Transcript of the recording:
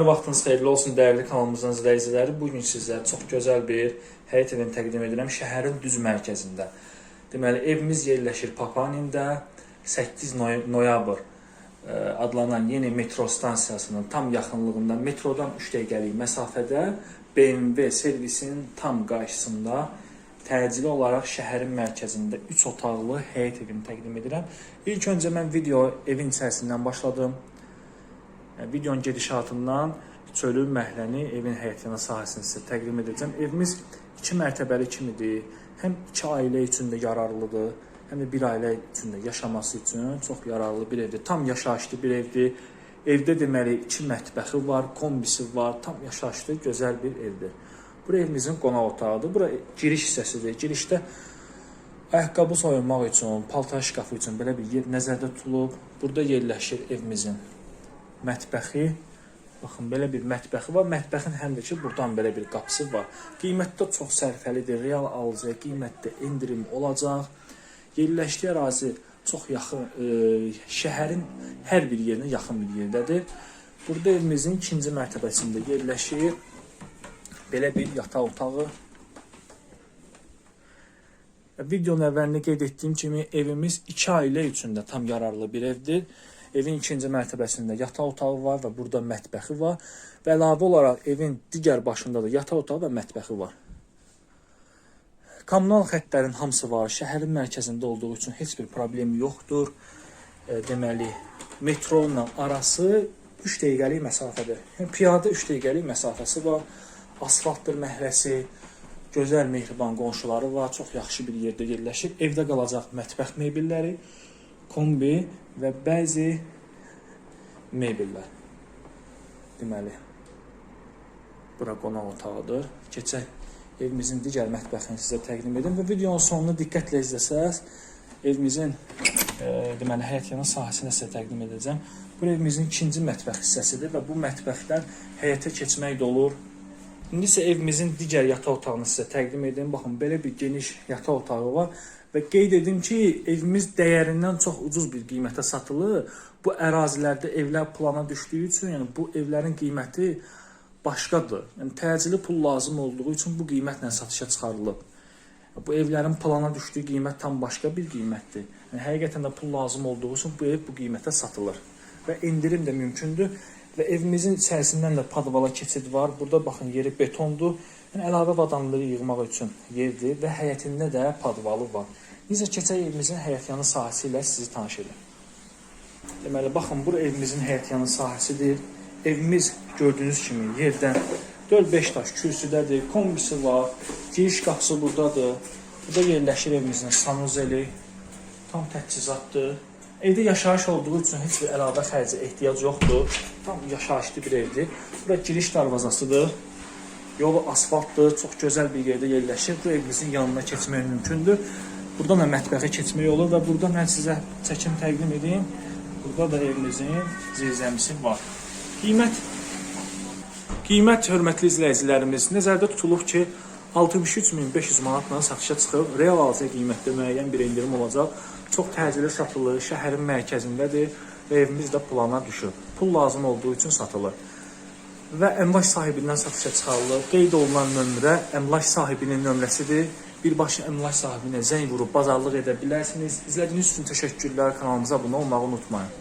Günler vaxtınız xeyirli olsun dəyərli kanalımızın izləyiciləri. Bu gün sizlərə çox gözəl bir həyət evini təqdim edirəm şəhərin düz mərkəzində. Deməli, evimiz yerləşir Papanində 8 noy- noyabr ə, adlanan yeni metro stansiyasının tam yaxınlığında, metrodan 3 dəqiqəlik məsafədə BMW servisinin tam qarşısında təcili olaraq şəhərin mərkəzində 3 otaqlı həyət evini təqdim edirəm. İlk öncə mən video evin içərisindən başladım. Yəni, videonun gedişatından çölü, məhləni, evin həyətinə sahəsini sizə təqdim edəcəm. Evimiz 2 mərtəbəli kimidir. Həm 2 ailə üçün də yararlıdır, həm də bir ailə üçün də yaşaması üçün çox yararlı bir evdir. Tam yaşayışlı bir evdir. Evdə deməli 2 mətbəxi var, kombisi var, tam yaşayışlı, gözəl bir evdir. Bura evimizin qonaq otağıdır. Bura giriş hissəsidir. Girişdə ayaqqabı soyunmaq üçün, paltar şkafı üçün belə bir yer nəzərdə tutulub. Burada yerləşir evimizin mətbəxi. Baxın, belə bir mətbəxi var. Mətbəxin həm də ki, burdan belə bir qapısı var. Qiymətdə çox sərfəlidir. Real alıcıya qiymətdə endirim olacaq. Yerləşdiyi ərazi çox yaxın, e, şəhərin hər bir yerinə yaxın bir yerdədir. Burada evimizin ikinci mərtəbəsində yerləşir belə bir yataq otağı. Videonun əvvəlində qeyd etdiyim kimi evimiz 2 ailə üçün də tam yararlı bir evdir. Evin ikinci mərtəbəsində yataq otağı var və burada mətbəxi var. Və əlavə olaraq evin digər başında da yataq otağı və mətbəxi var. Kommunal xəttlərin hamısı var. Şəhərin mərkəzində olduğu üçün heç bir problem yoxdur. E, deməli, metro ilə arası 3 dəqiqəlik məsafədir. Yəni piyada 3 dəqiqəlik məsafəsi var. Asfaltdır məhəlləsi, gözəl mehriban qonşuları var, çox yaxşı bir yerdə yerləşir. Evdə qalacaq mətbəx mebelləri, kombi və bəzi mebellər. Deməli, bura qonaq otağıdır. Keçək evimizin digər mətbəxini sizə təqdim edim və videonun sonunu diqqətlə izləsəz, evimizin e, deməli həyət yanı sahəsini sizə təqdim edəcəm. Bu evimizin ikinci mətbəx hissəsidir və bu mətbəxdən həyətə keçmək də olur. İndi isə evimizin digər yataq otağını sizə təqdim edim. Baxın, belə bir geniş yataq otağı var və qeyd edim ki, evimiz dəyərindən çox ucuz bir qiymətə satılır. Bu ərazilərdə evlər plana düşdüyü üçün, yəni bu evlərin qiyməti başqadır. Yəni təcili pul lazım olduğu üçün bu qiymətlə satışa çıxarılıb. Bu evlərin plana düşdüyü qiymət tam başqa bir qiymətdir. Yəni həqiqətən də pul lazım olduğu üçün bu ev bu qiymətə satılır və endirim də mümkündür. Və evimizin içərisindən də padvala keçid var. Burada baxın yeri betondur. Yəni əlavə vadanlığı yığmaq üçün yerdir və həyətində də padvalı var. Necə keçək evimizin həyətyanı sahəsi ilə sizi tanış edim. Deməli baxın bura evimizin həyətyanı sahəsidir. Evimiz gördüyünüz kimi yerdən 4-5 daş kürsüdədir, kombisi var, giriş qapısı buradadır. Burada yerləşir evimizin sanuzeli, tam təchizatdır. Evdə yaşayış olduğu üçün heç bir əlavə xərcə ehtiyac yoxdur. Tam yaşayışlı bir evdir. Bura giriş darvazasıdır. Yolu asfaltdır, çox gözəl bir yerdə yerləşir. Bu evimizin yanına keçmək mümkündür. Buradan da mətbəxə keçmək olur və burada mən sizə çəkim təqdim edeyim. Burada da evimizin zirzəmisi var. Qiymət Qiymət hörmətli izləyicilərimiz nəzərdə tutulub ki 63500 manatla satışa çıxıb. Real alıcı qiymətdə müəyyən bir endirim olacaq. Çox təcili satılır, şəhərin mərkəzindədir və evimiz də plana düşüb. Pul lazım olduğu üçün satılır. Və əmlak sahibindən satışa çıxarılır. Qeyd olunan nömrə əmlak sahibinin nömrəsidir. Birbaşa əmlak sahibinə zəng vurub bazarlıq edə bilərsiniz. İzlədiyiniz üçün təşəkkürlər. Kanalımıza abunə olmağı unutmayın.